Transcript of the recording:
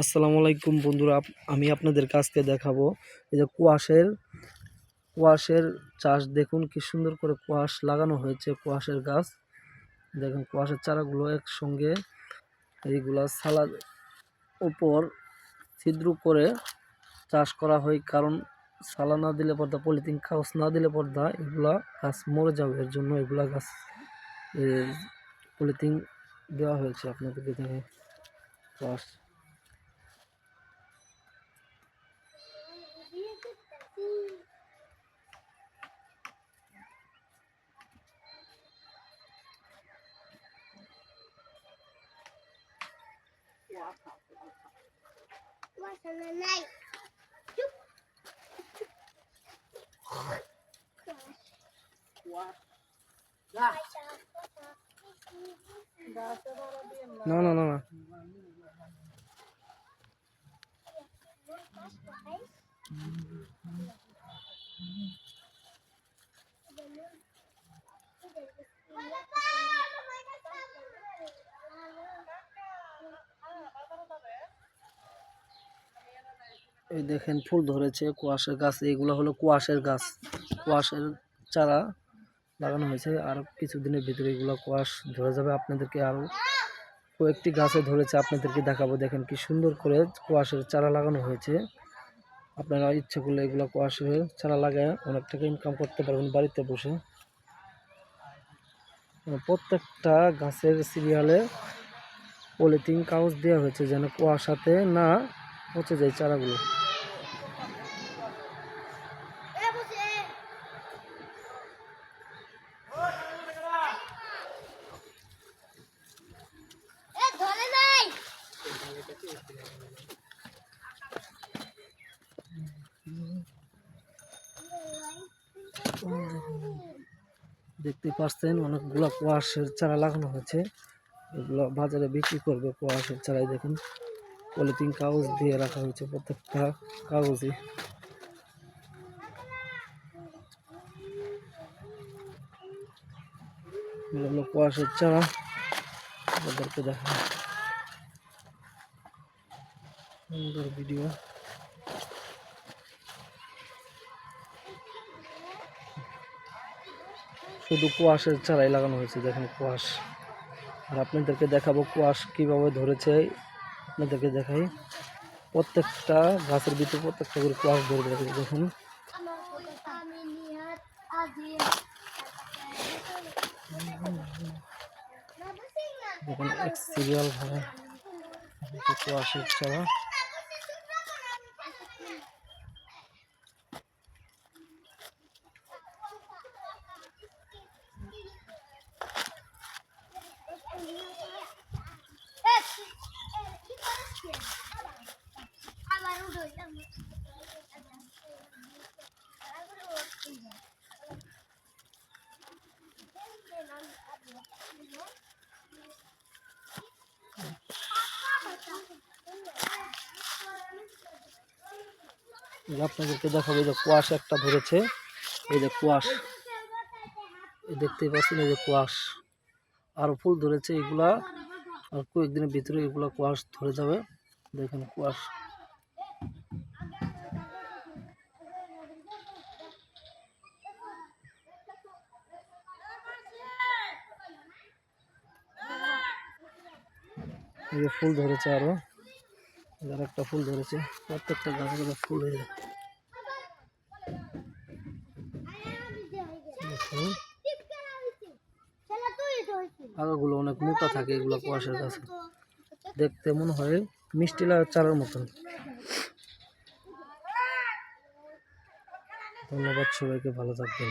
আসসালামু আলাইকুম বন্ধুরা আমি আপনাদের কাছকে দেখাবো এই যে কুয়াশের কুয়াশের চাষ। দেখুন কি সুন্দর করে কুয়াশ লাগানো হয়েছে, কুয়াশের গাছ। দেখুন কুয়াশের চারাগুলো একসঙ্গে এইগুলা সালাদ উপর ছিদ্র করে চাষ করা হয়, কারণ সালা না দিলে পর্দা, পলিথিন কাগজ না দিলে পর্দা, এগুলা গাছ মরে যাবে। এর জন্য এগুলা গাছ পলিথিন দেওয়া হয়েছে আপনাদেরকে দেখে। কুয়াশ Watermelon. না না না না এই দেখেন ফুল ধরেছে, কুয়াশের গাছ এইগুলো হলো কুয়াশের গাছ। কুয়াশের চারা লাগানো হয়েছে, আর কিছুদিনের ভিতরে এগুলো কুয়াশ ধরে যাবে। আপনাদেরকে আরও কয়েকটি গাছে ধরেছে, আপনাদেরকে দেখাবো। দেখেন কি সুন্দর করে কুয়াশের চারা লাগানো হয়েছে। আপনারা ইচ্ছে করলে এগুলো কুয়াশের চারা লাগায় অনেক টাকা ইনকাম করতে পারবেন বাড়িতে বসে। প্রত্যেকটা গাছের সিরিয়ালে পলিথিন কাগজ দেওয়া হয়েছে যেন কুয়াশাতে না পচে যায় চারাগুলো। দেখতে পাচ্ছেন, অনেকগুলো কোয়াশের চারা লাগানো হয়েছে। এগুলো বাজারে বিক্রি করবে কোয়াশের চারাই। দেখুন, পলিথিন কাগজ দিয়ে রাখা হয়েছে প্রত্যেকটা কাগজে। কোয়াশের চারা। আপনাদেরকে দেখা সুন্দর ভিডিও শুধু কুয়াশের চারাই লাগানো হয়েছে, দেখেন কুয়াশ। আর আপনাদেরকে দেখাবো কুয়াশ কীভাবে ধরেছে। আপনাদেরকে দেখাই। প্রত্যেকটা গাছের ভিতরে প্রত্যেকটা করে কুয়াশ ধরে রেখেছে দেখুন। দেখুন, এক সিরিয়াল ভাবে কুয়াশের চারা আপনাদেরকে দেখাবো, এই যে কুয়াশ একটা ধরেছে। এই যে কুয়াশ। এই দেখতেই পাচ্ছেন, এই যে কুয়াশ। আর ফুল ধরেছে এগুলা। আর কয়েকদিনের ভিতরে এগুলা কুয়াশ ধরে যাবে। দেখেন কুয়াশ এই যে ফুল ধরেছে আরও। আর একটা ফুল ধরেছে। প্রত্যেকটা গাছে ফুল হয়ে যায় আগাগুলো অনেক মোটা থাকে, এগুলো কুয়াশার গাছে। দেখতে মনে হয় মিষ্টি লাগার চারার মতন। ধন্যবাদ সবাইকে, ভালো থাকবেন।